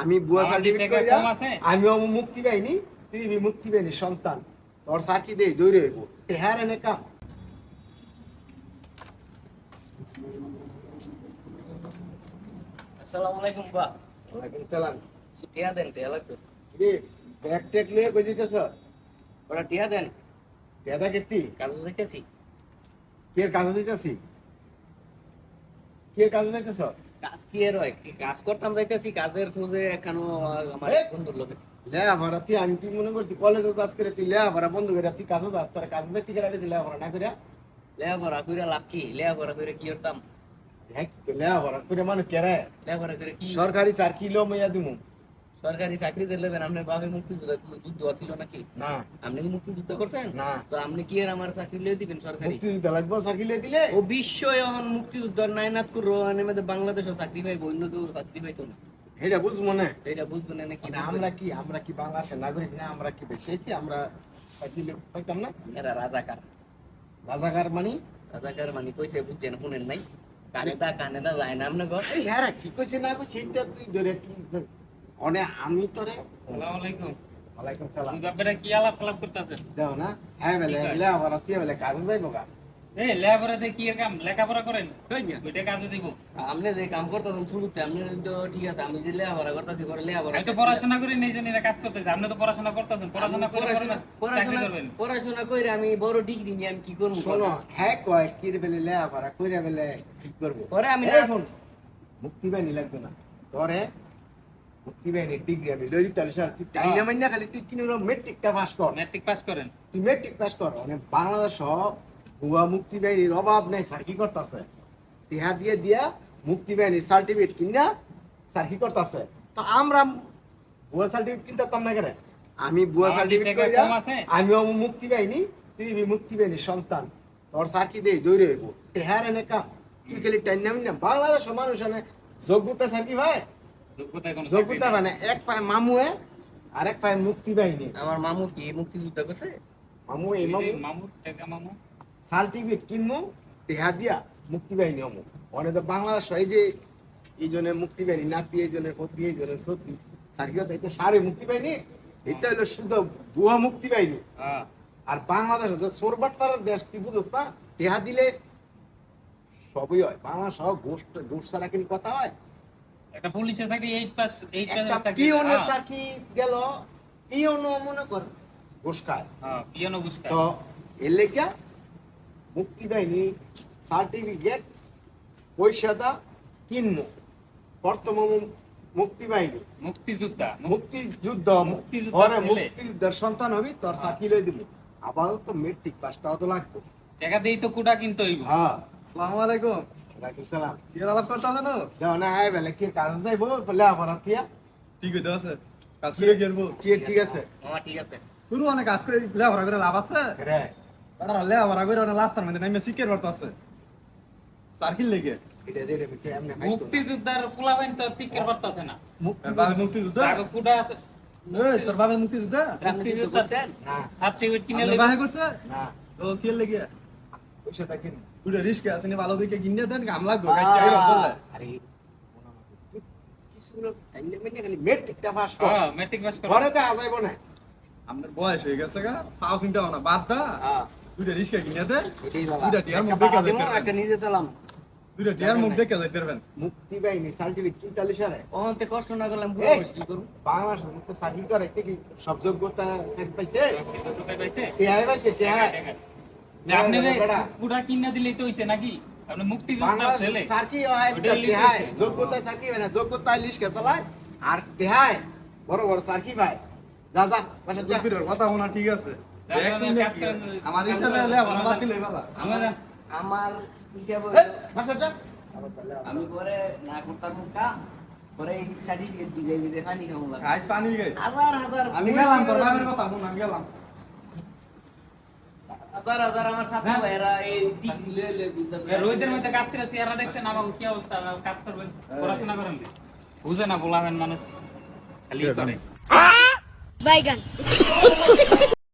আমি বুয়া সার্টিফিকেট কইরা কম আছে? আমিও মুক্তি পাইনি তুই বি মুক্তি পাইনি সন্তান। তোর স্যার কি দেই দৌড়ে হইব হ্যাঁ এনে কাম। আসসালামু আলাইকুম বা। ওয়ালাইকুম সালাম। টিয়া দেন টিয়া লাগবে। রে ব্যাগ টেক লয়ে কই দিতেছ ওরা টিয়া দেন। পেদা কেতি কাজে যাইতেছি। কে কাজ দিতেছি কে কাজ দিতেছ কাজ কি এর হয়? কাজ করতাম যাইতেছি কাজের খোঁজে এখানো আমার বন্ধুর লোকে তুই আমি তুই মনে করছি কলেজে কাজ করে তুই বন্ধ করে তুই কাজে যাস তোর কাজে না করে লাভ কি? লেয়া ভরা কইরা কি করতাম? হ্যাঁ করে মানে কেরে? কি? সরকারি স্যার কি লো মাইয়া দিমু। সরকারি চাকরি দিলে আপনার বাপে মুক্তিযুদ্ধ যুদ্ধ আছিল নাকি? না। আপনি কি মুক্তিযুদ্ধ করছেন? না। তো আপনি কি আর আমার চাকরি লিয়ে দিবেন সরকারি? মুক্তিযুদ্ধ লাগবো সার্কিলে দিলে? ও বিশ্ব এখন মুক্তিযুদ্ধ নাইনাত করো এনে মধ্যে বাংলাদেশও চাকরি পাইবো অন্য কেউ চাকরি পাইতো না। এটা বুঝব না। এটা বুঝবেন না কি মানে আমরা কি আমরা কি বাংলাদেশের নাগরিক না আমরা কি বেশি আমরা সার্কিলে পাইতাম না? এরা রাজাকার। রাজাকার মানে? রাজাকার মানে কইছে বুঝছেন শুনেন নাই? কানেদা কানেদা কানে দা যায় না আপনি ঘর। এই হ্যাঁ কি কইছে না কইছে এটা তুই ধরে কি অনে আমি তোরে আসসালামু আলাইকুম। ওয়ালাইকুম সালাম। তুই কি আলাপ আলাপ করতেছেন? দেও না। হ্যাঁ বেলে ঠিক আছে। এলে আবার তুই বেলে কাজে যাইবো গা। এই লেখাপড়াতে কি এর কাম? লেখাপড়া করেন? কই না ওইটা কাজে দিব। আপনি যে কাম করতেছেন শুরুতে আপনি তো ঠিক আছে আমি যে লেখাপড়া করতেছি করে লেখাপড়া তো পড়াশোনা করি নেই জন্য কাজ করতেছে। আপনি তো পড়াশোনা করতেছেন পড়াশোনা করে পড়াশোনা করবেন। পড়াশোনা করে আমি বড় ডিগ্রি নিয়ে আমি কি করব? শোনো হ্যাঁ কয় কি রে বেলে লে আবার কইরা বেলে ঠিক করব। পরে আমি মুক্তি বাহিনী লাগতো না। তোরে বাহিনী ডিগ্রি আমি লই দিতে স্যার তুই টাইনা মাইনা খালি তুই কিনে মেট্রিকটা পাস কর। ম্যাট্রিক পাস করেন। তুই মেট্রিক পাস কর মানে বাংলাদেশ ভুয়া মুক্তি বাহিনীর অভাব নেই স্যার কি করতেছে? টিহা দিয়ে দিয়া মুক্তি বাহিনীর সার্টিফিকেট কিনা স্যার কি করতেছে? তো আমরা ভুয়া সার্টিফিকেট কিনতে পারতাম না কেন? আমি ভুয়া সার্টিফিকেট? আমিও মুক্তি বাহিনী তুই বি মুক্তি বাহিনীর সন্তান। তোর স্যার কি দেই দৌড়ে হইব? টেহার এনে কাম। তুই খালি টাইনা মাইনা বাংলাদেশের মানুষ যোগ্যতা স্যার কি ভাই? যোগ্যতা মানে এক পায়ে মামুয়ে আর এক পায়ে মুক্তি বাহিনী আমার মামু কি মুক্তিযুদ্ধ করছে? মামু এই মামু। মামু টাকা মামু। সার্টিফিকেট কিনমু টেহা দিয়া মুক্তি বাহিনী হমু। অনেক তো বাংলাদেশ এই যে এই জন্য মুক্তি বাহিনী নাতি এই জন্য পতি এই জন্য সত্যি এটা সারে মুক্তি বাহিনী এটা হলো শুধু বুয়া মুক্তি বাহিনী হ্যাঁ। আর বাংলাদেশ হচ্ছে দেশ তুই বুঝোস না টেহা দিলে সবই হয়। বাংলা সব গোষ্ঠ গোষ্ঠ ছাড়া কিন্তু কথা হয়। একটা চাকরি এইট পাস এইট পাস পিওনের হ্যাঁ, চাকরি গেল পিওনও মনে কর। হ্যাঁ তো এর লেগা মুক্তি বাহিনী সার্টিফিকেট পয়সাটা কিনবো। বর্তমান মুক্তি বাহিনী মুক্তিযোদ্ধা মুক্তিযুদ্ধ মুক্তিযুদ্ধ ওরে মুক্তিযুদ্ধের সন্তান হবি তোর চাকরি লই দিব। আপাতত মেট্রিক পাসটাও তো লাগবে। টাকা দিয়েই তো কুটা কিনতে হইব। হ্যাঁ। আসসালামু আলাইকুম। না না হ্যাঁ মুক্তিযোদ্ধার পোলাবেন তো শিক্ষার পারতাছে না? তোর বাবা মুক্তিযুদ্ধ? কুটা আছে? তোর বাবা মুক্তিযুদ্ধ? আপনি যুদ্ধ সার্টিফিকেট কিনে বাহে করছে? না। তো কি লেগে তুই রিস্ক ভালো কিনে দেন কাম লাগবে আরে হ্যাঁ আপনার বয়স হয়ে গেছে গা তাও চিন্তা ভাবনা বাদ দা। হ্যাঁ। দুইটা রিস্কা কিনে দে দুইটা টিয়ার মুখ দেখে একটা নিজে চালাম। দুইটা টিয়ার মুখ দেখে যাইতে পারবেন। মুক্তি বাহিনী সার্টিফিকেট সারে? কষ্ট না করলাম বুড়ো এই! বয়স বাংলাদেশ তো চাকরি করে কি সব যোগ্যতা সেট পাইছে। আপনি কিনা দিলেই তো হইছে নাকি? আপনি হয় যোগ্যতা না যোগ্যতা চালায় আর বড় বড় ভাই যা যা বাসা কথা ঠিক আছে। আমার হিসাবে বাবা আমার আমার আমি পরে না করতাম কাম পরে এই সার্টিফিকেট দিয়ে দিতে পানি খাব লাগে। গাছ পানি গাইছ হাজার হাজার আমি গেলাম তোর বাবার কথা শুন আমি গেলাম। হাজার হাজার আমার সাথে ভাইরা এই ডিগ্রি লয়ে লয়ে ঘুরতেছে রোহিতের মধ্যে কাজ করে চেহারা দেখছেন আমার কি অবস্থা? কাজ করবেন পড়াশোনা করেন বুঝে না বলাবেন মানুষ। খালি করে। বাইগান।